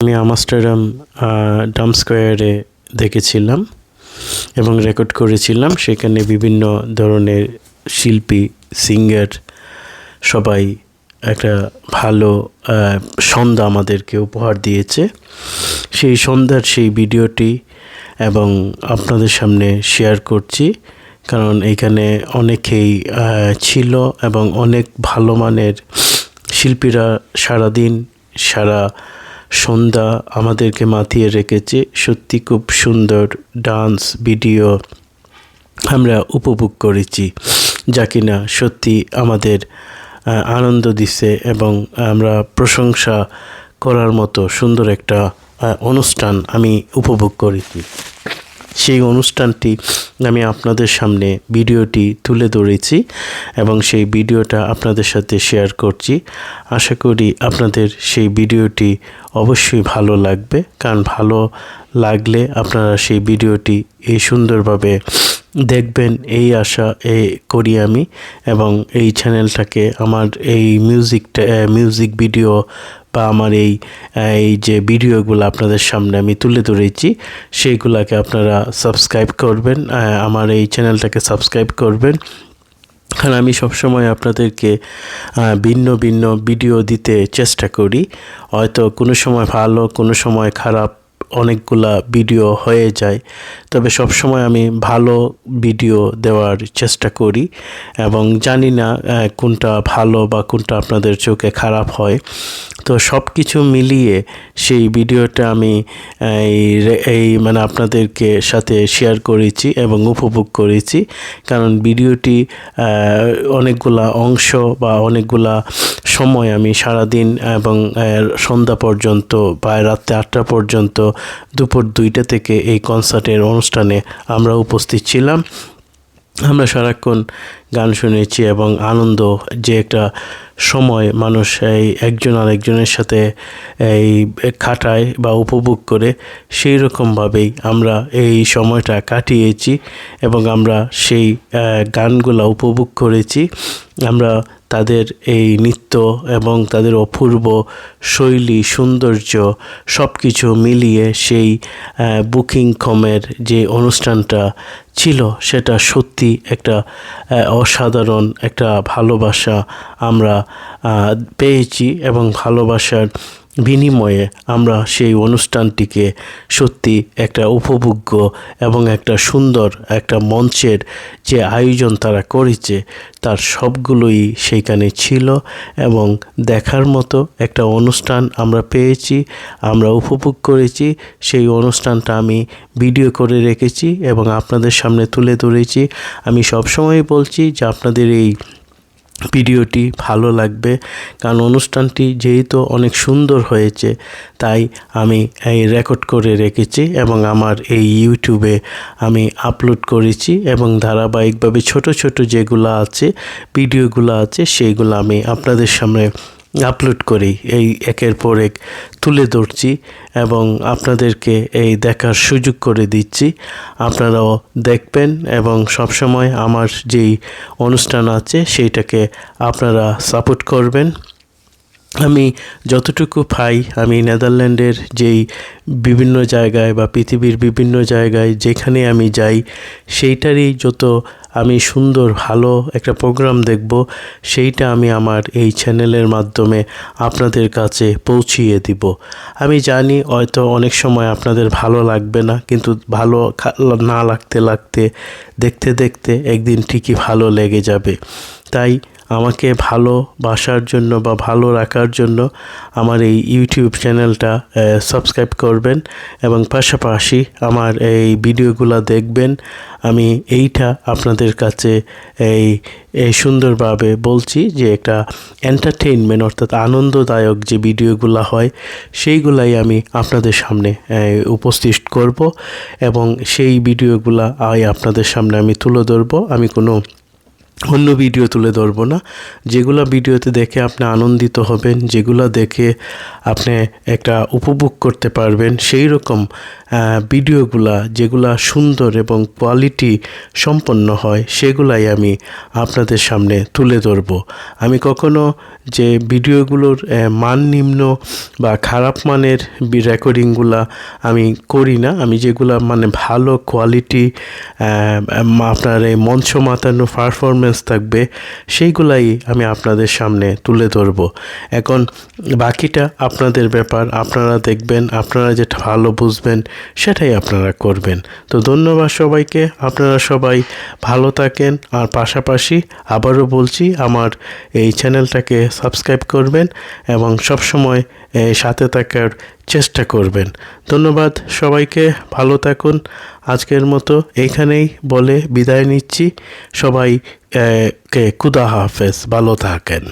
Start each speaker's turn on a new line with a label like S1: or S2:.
S1: আমি আমাস্টারাম ডাম স্কোয়ারে দেখেছিলাম এবং রেকর্ড করেছিলাম। সেখানে বিভিন্ন ধরনের শিল্পী, সিঙ্গার সবাই একটা ভালো সন্ধ্যা আমাদেরকে উপহার দিয়েছে। সেই সন্ধ্যার সেই ভিডিওটি এবং আপনাদের সামনে শেয়ার করছি। কারণ এখানে অনেকেই ছিল এবং অনেক ভালো মানের শিল্পীরা সারাদিন সারা সন্ধ্যা আমাদেরকে মাতিয়ে রেখেছে। সত্যি খুব সুন্দর ডান্স ভিডিও আমরা উপভোগ করেছি। যা কিনা সত্যি আমাদের আনন্দ দিছে এবং আমরা প্রশংসা করার মতো সুন্দর একটা অনুষ্ঠান আমি উপভোগ করেছি। সেই অনুষ্ঠানটি আমি আপনাদের সামনে ভিডিওটি তুলে ধরেছি এবং সেই ভিডিওটা আপনাদের সাথে শেয়ার করছি। আশা করি আপনাদের সেই ভিডিওটি অবশ্যই ভালো লাগবে, কারণ ভালো লাগলে আপনারা সেই ভিডিওটি এই সুন্দরভাবে দেখবেন, এই আশা এ করি আমি এবং এই চ্যানেলটাকে, আমার এই মিউজিকটা মিউজিক ভিডিও বা আমার এই এই যে ভিডিওগুলো আপনাদের সামনে আমি তুলে ধরেছি সেইগুলোকে আপনারা সাবস্ক্রাইব করবেন আমার এই চ্যানেলটাকে সাবস্ক্রাইব করবেন। কারণ আমি সবসময় আপনাদেরকে ভিন্ন ভিন্ন ভিডিও দিতে চেষ্টা করি। হয়তো কোনো সময় ভালো, কোনো সময় খারাপ অনেকগুলা ভিডিও হয়ে যায়। তবে সবসময় আমি ভালো ভিডিও দেওয়ার চেষ্টা করি এবং জানি না কোনটা ভালো বা কোনটা আপনাদের চোখে খারাপ হয়। তো সব কিছু মিলিয়ে সেই ভিডিওটা আমি এই এই মানে আপনাদেরকে সাথে শেয়ার করেছি এবং উপভোগ করেছি। কারণ ভিডিওটি অনেকগুলা অংশ বা অনেকগুলা সময় আমি সারাদিন এবং সন্ধ্যা পর্যন্ত বা রাত্রে আটটা পর্যন্ত দুপুর দুইটা থেকে এই কনসার্টের অনুষ্ঠানে আমরা উপস্থিত ছিলাম। আমরা সারাক্ষণ গান শুনেছি এবং আনন্দ, যে একটা সময় মানুষ এই একজন আরেকজনের সাথে এই খাটায় বা উপভোগ করে, সেই রকমভাবেই আমরা এই সময়টা কাটিয়েছি এবং আমরা সেই গানগুলো উপভোগ করেছি। আমরা তাদের এই নৃত্য এবং তাদের অপূর্ব শৈলী, সৌন্দর্য সব কিছু মিলিয়ে সেই বুকিং কমের যে অনুষ্ঠানটা ছিল, সেটা সত্যি একটা অসাধারণ একটা ভালোবাসা আমরা পেয়েছি এবং ভালোবাসার বিনিময়ে আমরা সেই অনুষ্ঠানটিকে সত্যি একটা উপভোগ্য এবং একটা সুন্দর একটা মঞ্চের যে আয়োজন তারা করেছে, তার সবগুলোই সেইখানে ছিল এবং দেখার মতো একটা অনুষ্ঠান আমরা পেয়েছি, আমরা উপভোগ করেছি। সেই অনুষ্ঠানটা আমি ভিডিও করে রেখেছি এবং আপনাদের সামনে তুলে ধরেছি। আমি সবসময় বলছি যে আপনাদের এই ভিডিওটি ভালো লাগবে, কারণ অনুষ্ঠানটি যেহেতু অনেক সুন্দর হয়েছে, তাই আমি এই রেকর্ড করে রেখেছি এবং আমার এই ইউটিউবে আমি আপলোড করেছি এবং ধারাবাহিকভাবে ছোট ছোট যেগুলো আছে ভিডিওগুলো আছে সেইগুলো আমি আপনাদের সামনে আপলোড করি, এই একের পর এক তুলে ধরছি এবং আপনাদেরকে এই দেখার সুযোগ করে দিচ্ছি। আপনারাও দেখবেন এবং সবসময় আমার যেই অনুষ্ঠান আছে, সেইটাকে আপনারা সাপোর্ট করবেন। আমি যতটুকু পাই, আমি নেদারল্যান্ডের যেই বিভিন্ন জায়গায় বা পৃথিবীর বিভিন্ন জায়গায় যেখানে আমি যাই, সেইটারই যত আমি সুন্দর, ভালো একটা প্রোগ্রাম দেখব, সেইটা আমি আমার এই চ্যানেলের মাধ্যমে আপনাদের কাছে পৌঁছিয়ে দিব। আমি জানি হয়তো অনেক সময় আপনাদের ভালো লাগবে না, কিন্তু ভালো না লাগতে লাগতে, দেখতে দেখতে একদিন ঠিকই ভালো লেগে যাবে। তাই আমাকে ভালোবাসার জন্য বা ভালো রাখার জন্য আমার এই ইউটিউব চ্যানেলটা সাবস্ক্রাইব করবেন এবং পাশাপাশি আমার এই ভিডিওগুলো দেখবেন। আমি এইটা আপনাদের কাছে এই সুন্দরভাবে বলছি যে একটা এন্টারটেইনমেন্ট অর্থাৎ আনন্দদায়ক যে ভিডিওগুলো হয়, সেইগুলাই আমি আপনাদের সামনে উপস্থিত করব এবং সেই ভিডিওগুলো আই আপনাদের সামনে আমি তুলে ধরবো। আমি কোনো অন্য ভিডিও তুলে ধরবো না। যেগুলো ভিডিওতে দেখে আপনি আনন্দিত হবেন, যেগুলো দেখে আপনি একটা উপভোগ করতে পারবেন, সেই রকম ভিডিওগুলা যেগুলা সুন্দর এবং কোয়ালিটি সম্পন্ন হয়, সেগুলাই আমি আপনাদের সামনে তুলে ধরবো। আমি কখনো যে ভিডিওগুলোর মান নিম্ন বা খারাপ মানের রেকর্ডিংগুলা আমি করি না। আমি যেগুলা মানে ভালো কোয়ালিটি আপনার এই মঞ্চ মাতানো পারফরমেন্স থাকবে, সেইগুলাই আমি আপনাদের সামনে তুলে ধরবো। এখন বাকিটা আপনাদের ব্যাপার, আপনারা দেখবেন, আপনারা যেটা ভালো বুঝবেন, সেটাই আপনারা করবেন। তো ধন্যবাদ সবাইকে, আপনারা সবাই ভালো থাকেন, আর পাশাপাশি আবারও বলছি, আমার এই চ্যানেলটাকে সাবস্ক্রাইব করবেন এবং সবসময় সাথে থাকার চেষ্টা করবেন। ধন্যবাদ সবাইকে, ভালো থাকুন। আজকের মতো এইখানেই বলে বিদায় নিচ্ছি। সবাই কে কুদা হাফেজ, ভালো থাকেন।